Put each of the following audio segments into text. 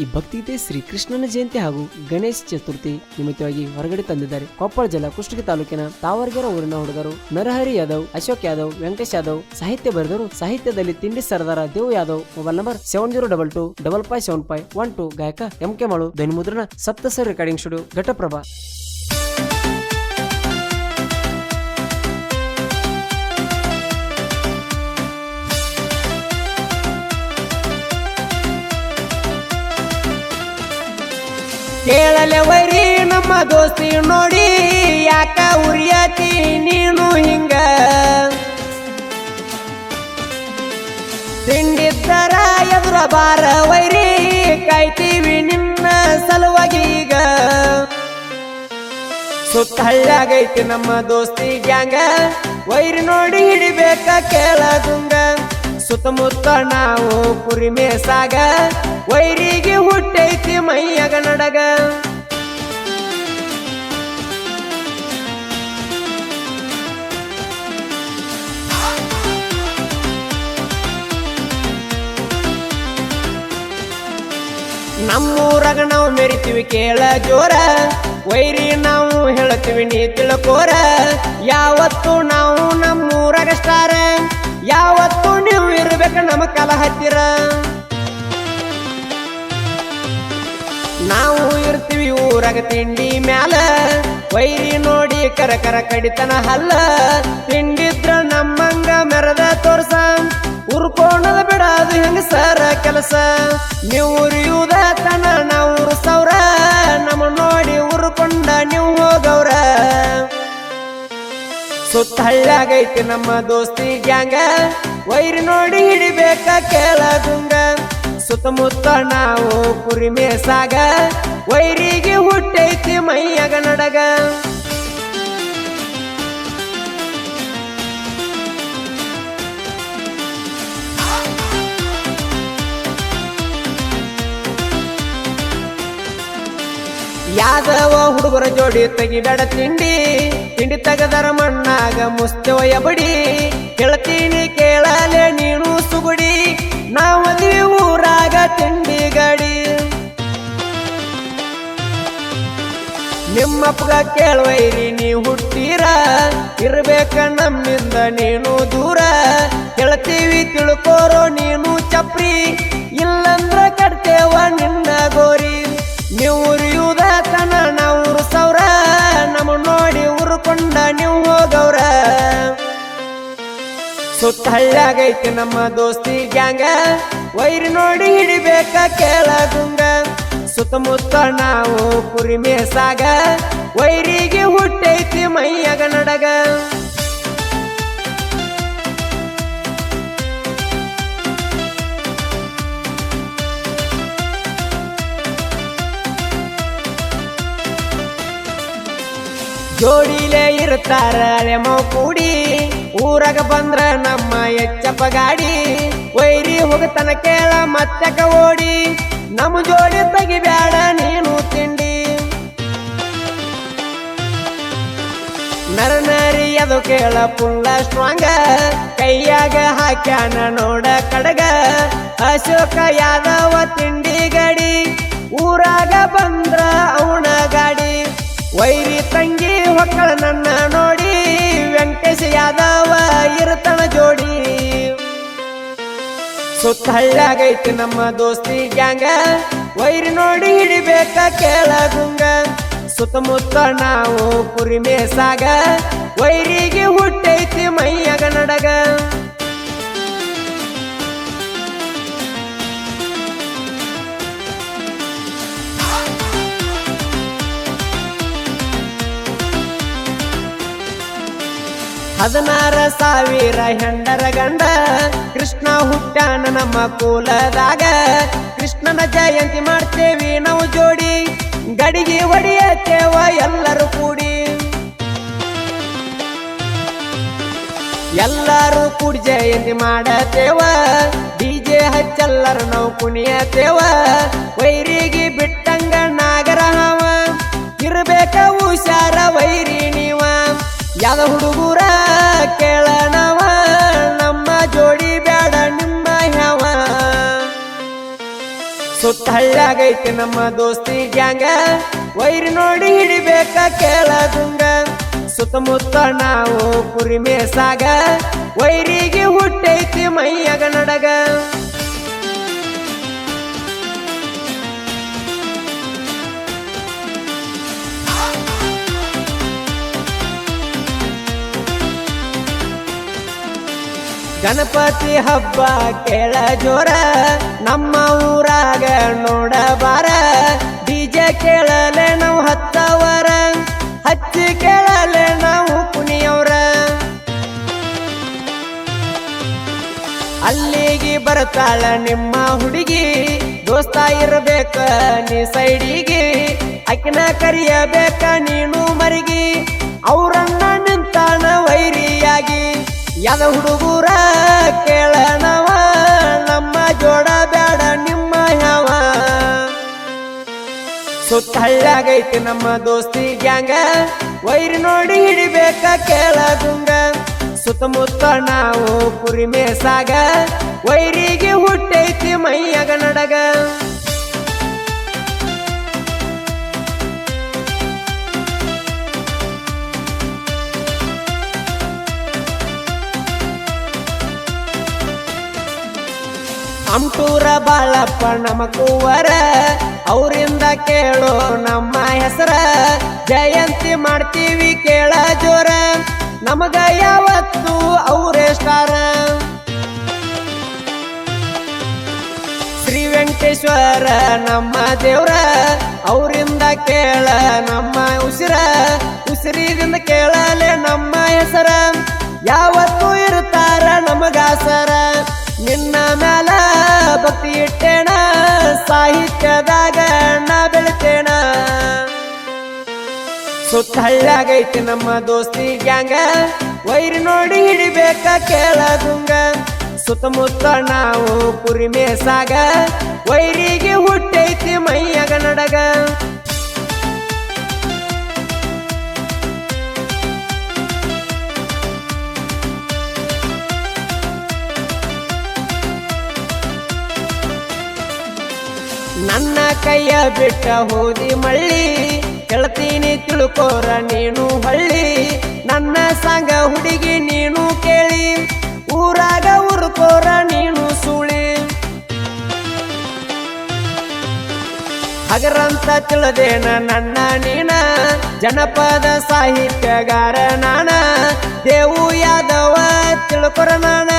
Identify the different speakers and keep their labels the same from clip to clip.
Speaker 1: ಈ ಭಕ್ತಿಗೀತೆ ಶ್ರೀ ಕೃಷ್ಣನ ಜಯಂತಿ ಹಾಗೂ ಗಣೇಶ ಚತುರ್ಥಿ ನಿಮಿತ್ತವಾಗಿ ಹೊರಗಡೆ ತಂದಿದ್ದಾರೆ. ಕೊಪ್ಪಳ ಜಿಲ್ಲಾ ಕುಷ್ಟಗಿ ತಾಲೂಕಿನ ತಾವರ್ಗೆರ ಊರಿನ ಹುಡುಗರು ನರಹರಿ ಯಾದವ್, ಅಶೋಕ್ ಯಾದವ್, ವೆಂಕಟೇಶ್ ಯಾದವ್ ಸಾಹಿತ್ಯ ಬರೆದರು ಸಾಹಿತ್ಯದಲ್ಲಿ ತಿಂಡಿ ಸರದಾರ Dev Yadav mobile number seven zero double two double five seven five one two ಗಾಯಕ ಎಂ ಕೆ ಮಾಳು ಧ್ವನಿ ಮುದ್ರಣ ಸಪ್ತಸರ್ ರೆಕಾರ್ಡಿಂಗ್ ಸ್ಟುಡಿಯೋ ಘಟಪ್ರಭಾ.
Speaker 2: ಕೇಳಲೆ ವೈರಿ ನಮ್ಮ ದೋಸ್ತಿ ನೋಡಿ, ಯಾಕ ಉರಿಯತಿ ನೀನು ಹಿಂಗ? ತಿಂಡಿದ್ದರ ಎದುರ ಬಾರ ವೈರಿ, ಕಾಯ್ತೀವಿ ನಿನ್ನ ಸಲುವಾಗಿ ಈಗ. ಸುತ್ತ ಹಳ್ಳಾಗೈತಿ ನಮ್ಮ ದೋಸ್ತಿ ಗ್ಯಾಂಗ, ವೈರಿ ನೋಡಿ ಹಿಡಿಬೇಕ ಕೇಳಗುಂಗ ಸುತ್ತಮುತ್ತ ನಾವು ಪುರಿ ಮೇಸಾಗ ವೈರಿಗೆ ಹುಟ್ಟೈತಿ ಮೈಯಗ ನಡಗ. ನಮ್ಮೂರಾಗ ನಾವು ಮೆರಿತೀವಿ ಕೇಳ ಜೋರ, ವೈರಿ ನಾವು ಹೇಳ್ತೀವಿ ನೀ ತಿಳ್ಕೋರ. ಯಾವತ್ತು ನಾವು ನಮ್ಮೂರಾಗ ಸ್ಟಾರ ಯಾವತ್ತು ಇರ್ಬೇಕು ನಮ್ಮ ಕಾಲ ಹತ್ತಿರ. ನಾವು ಇರ್ತೀವಿ ಊರಾಗ ತಿಂಡಿ ಮ್ಯಾಲ. ವೈರಿ ನೋಡಿ ಕರ ಕರ ಕಡಿತನ ಹಲ್ಲ. ತಿಂಡಿದ್ರ ನಮ್ಮಂಗ ಮೆರದ ತೋರ್ಸ. ಉರ್ಕೋಣದ ಬಿಡದು ಹೆಂಗ ಸರ ಕೆಲಸ. ನೀವು ಉರಿಯುವುದ ತನ, ನಾವು ಸೌರ ನಮ್ಮ ನೋಡಿ ಉರ್ಕೊಂಡ ನೀವು ಹೋಗವ್ರ. ಸುತ್ತ ಹಳ್ಳಾಗೈತಿ ನಮ್ಮ ದೋಸ್ತಿ ಗ್ಯಾಂಗ. ವೈರಿ ನೋಡಿ ಹಿಡಿಬೇಕ ಕೇಳಗುಂಗ ಸುತ್ತಮುತ್ತ ನಾವು ಕುರಿ ಮೇಸಾಗ. ವೈರಿಗೆ ಹುಟ್ಟೈತಿ ಮೈಯಾಗ ನಡಗ. ಯಾದವ ಹುಡುಗರ ಜೋಡಿ ತೆಗಿಬೇಡ ತಿಂಡಿ. ತಿಂಡಿ ತಗದರ ಮಣ್ಣಾಗ ಮುಸ್ತವ ಬಡಿ. ಕೇಳ್ತೀನಿ ಕೇಳಲೆ ನೀನು ಸುಗುಡಿ. ನಾವದಿವಿ ಊರಾಗ ತಿಂಡಿ ಗಡಿ ನಿಮ್ಮಪ್ಪಗ ಕೇಳುವೈರಿ, ನೀ ಹುಟ್ಟೀರ. ಇರ್ಬೇಕ ನಮ್ಮಿಂದ ನೀನು ದೂರ. ಕೇಳ್ತೀವಿ ತಿಳ್ಕೋರೋ ನೀನು ಚಪ್ರಿ. ಇಲ್ಲಂದ್ರ ಸುತ್ತ ಹಳ್ಳಾಗೈತಿ ನಮ್ಮ ದೋಸ್ತಿ ಗ್ಯಾಂಗ. ವೈರ್ ನೋಡಿ ಹಿಡಿಬೇಕ ಕೇಳಗುಂಗ ಸುತ್ತಮುತ್ತ ನಾವು ಪುರಿ ಮೇಸಾಗ. ವೈರಿಗೆ ಹುಟ್ಟೈತಿ ಮೈಯಾಗ ನಡಗ. ಜೋಡಿಲೇ ಇರ್ತಾರ ಕೂಡಿ. ಊರಾಗ ಬಂದ್ರ ನಮ್ಮ ಎಚ್ಚಪ್ಪ ಗಾಡಿ, ವೈರಿ ಹೋಗತನ ಕೇಳ ಮತ್ತಕ ಓಡಿ, ನಮ್ಮ ಜೋಡಿ ತೆಗಿಬ್ಯಾಡ ನೀನು ತಿಂಡಿ. ನರ ನರಿ ಅದು ಕೇಳ ಪುಲ್ಲ ಸ್ಟ್ರಾಂಗ, ಕೈಯಾಗ ಹಾಕ್ಯಾನ ನೋಡ ಕಡಗ, ಅಶೋಕ ಯಾದವ ತಿಂಡಿ ಗಡಿ, ಊರಾಗ ಬಂದ್ರ ಅವನ ಗಾಡಿ. ವೈರಿ ತಂಗಿ ಹೊಕ್ಕಳ ನನ್ನ ನೋಡಿ ವೆಂಕಟೇಶ ಯಾದವ ಇರ್ತನ ಜೋಡಿ. ಸುತ್ತ ಹಳ್ಳಾಗೈತಿ ನಮ್ಮ ದೋಸ್ತಿ ಗ್ಯಾಂಗ. ವೈರಿ ನೋಡಿ ಹಿಡಿಬೇಕ ಕೇಳಗುಂಗ ಸುತ್ತಮುತ್ತ ನಾವು ಕುರಿ ಮೇಸಾಗ. ವೈರಿಗೆ ಹುಟ್ಟೈತಿ ಮೈಯಾಗ ನಡಗ. ಹದಿನಾರ ಸಾವಿರ ಹೆಂಡರ ಗಂಡ. ಕೃಷ್ಣ ಹುಟ್ಟಾನ ನಮ್ಮ ಕೂಲದಾಗ. ಕೃಷ್ಣನ ಜಯಂತಿ ಮಾಡ್ತೇವಿ ನಾವು ಜೋಡಿ. ಗಡಿಗೆ ಹೊಡೆಯತ್ತೇವ ಎಲ್ಲರೂ ಕೂಡಿ. ಎಲ್ಲರೂ ಕೂಡಿ ಜಯಂತಿ ಮಾಡತೇವ ಡಿಜೆ ಹಚ್ಚಲ್ಲರ ನಾವು ಕುಣಿಯತ್ತೇವ. ವೈರಿಗೆ ಬಿಟ್ಟಂಗ ನಾಗರ ಇರಬೇಕ ಹುಷಾರ ವೈರಿ ಯಾದ ಹುಡುಗರ ಕೇಳನವ, ನಮ್ಮ ಜೋಡಿ ಬ್ಯಾಡ ನಿಮ್ಮ ಯಾವ ಸುತ್ತ ಹಳ್ಳಾಗೈತಿ ನಮ್ಮ ದೋಸ್ತಿ ಗ್ಯಾಂಗ, ವೈರಿ ನೋಡಿ ಹಿಡಿಬೇಕ ಕೇಳದುಂಗ. ಸುತ್ತಮುತ್ತ ನಾವು ಕುರಿ ಮೇಸಾಗ ವೈರಿಗೆ ಹುಟ್ಟೈತಿ ಮೈಯಾಗ ನಡಗ. ಗಣಪತಿ ಹಬ್ಬ ಕೇಳ ಜೋರ ನಮ್ಮ ಊರಾಗ ನೋಡಬಾರ. ಬೀಜ ಕೇಳಲೆ ನಾವು ಹತ್ತವರ, ಹಚ್ಚಿ ಕೇಳಲೆ ನಾವು ಕುಣಿಯವರ. ಅಲ್ಲಿಗೆ ಬರ್ತಾಳ ನಿಮ್ಮ ಹುಡುಗಿ, ದೋಸ್ತ ಇರ್ಬೇಕ ನೀ ಸೈಡಿಗೆ. ಅಕ್ಕಿನ ಕರಿಯಬೇಕ ನೀನು ಮರಿಗಿ, ಅವ್ರನ್ನ ಯದ ಹುಡುಗೂರ ಕೇಳನವ, ನಮ್ಮ ಜೋಡ ಬೇಡ ನಿಮ್ಮ ಯಾವ ಸುತ್ತ ಹಳ್ಳಾಗೈತಿ ನಮ್ಮ ದೋಸ್ತಿ ಗ್ಯಾಂಗ, ವೈರಿ ನೋಡಿ ಹಿಡಿಬೇಕ ಕೇಳಗುಂಗ ಸುತ್ತಮುತ್ತ ನಾವು ಪುರಿ ಮೇಸಾಗ ವೈರಿಗೆ ಹುಟ್ಟೈತಿ ಮೈಯಾಗ ನಡಗ. ಅಮ್ಟೂರ ಬಾಳಪ್ಪ ನಮ್ಮ ಕೂವರ ಅವರಿಂದ ಕೇಳೋ ನಮ್ಮ ಹೆಸರ. ಜಯಂತಿ ಮಾಡ್ತೀವಿ ಕೇಳ ಜೋರ, ನಮಗ ಯಾವತ್ತು ಅವರೇ ಸ್ಟಾರ. ಶ್ರೀ ವೆಂಕಟೇಶ್ವರ ನಮ್ಮ ದೇವ್ರ, ಅವರಿಂದ ಕೇಳ ನಮ್ಮ ಉಸಿರ. ಉಸಿರಿದಿಂದ ಕೇಳಲೆ ನಮ್ಮ ಹೆಸರ. ಯಾವತ್ತೂ ಇರ್ತಾರ ನಮಗಾಸರ ಭಕ್ತಿ ಇಟ್ಟೇಣ, ಸಾಹಿತ್ಯದಾಗ ನಾ ಬೆಳಿತೇಣ. ಸುತ್ತ ಹಳ್ಳಾಗೈತಿ ನಮ್ಮ ದೋಸ್ತಿ ಗ್ಯಾಂಗ, ವೈರಿ ನೋಡಿ ಹಿಡಿಬೇಕ ಕೇಳದುಂಗ ಸುತ್ತಮುತ್ತ ನಾವು ಕುರಿಮೆ ಸಾಗ ವೈರಿಗೆ ಹುಟ್ಟೈತಿ ಮೈಯಾಗ ನಡಗ. ಕೈಯ ಬಿಟ್ಟ ಹೋದಿ ಮಳ್ಳಿ, ಕೇಳ್ತೀನಿ ತಿಳ್ಕೋರ ನೀನು ಹಳ್ಳಿ. ನನ್ನ ಸಂಗ ಹುಡುಗಿ ನೀನು ಕೇಳಿ, ಊರಾಗ ಉರ್ಕೋರ ನೀನು ಸುಳಿ. ಹಗರಂತ ತಿಳದೇನ ನನ್ನ ನೀನ, ಜನಪದ ಸಾಹಿತ್ಯಗಾರ ನಾನ. ದೇವು ಯಾದವ ತಿಳ್ಕೊರ ನಾನ,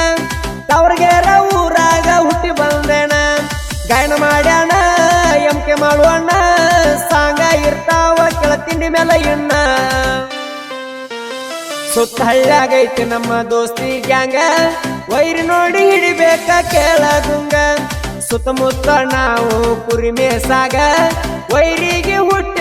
Speaker 2: ತವರ್ಗೆರ ಊರಾಗ ಹುಟ್ಟಿ ಬಂದೇನ. ಗಾಯನ ಮಾಡ್ಯಾನ ಮೇಲೆ ಇನ್ನ ಸುತ್ತ ಹಳ್ಳಾಗೈತಿ ನಮ್ಮ ದೋಸ್ತಿ ಗ್ಯಾಂಗ. ವೈರಿ ನೋಡಿ ಹಿಡಿಬೇಕ ಕೇಳಗುಂಗ ಸುತ್ತಮುತ್ತ ನಾವು ಕುರಿ ಮೇಸಾಗ. ವೈರಿಗೆ ಹುಟ್ಟೈತಿ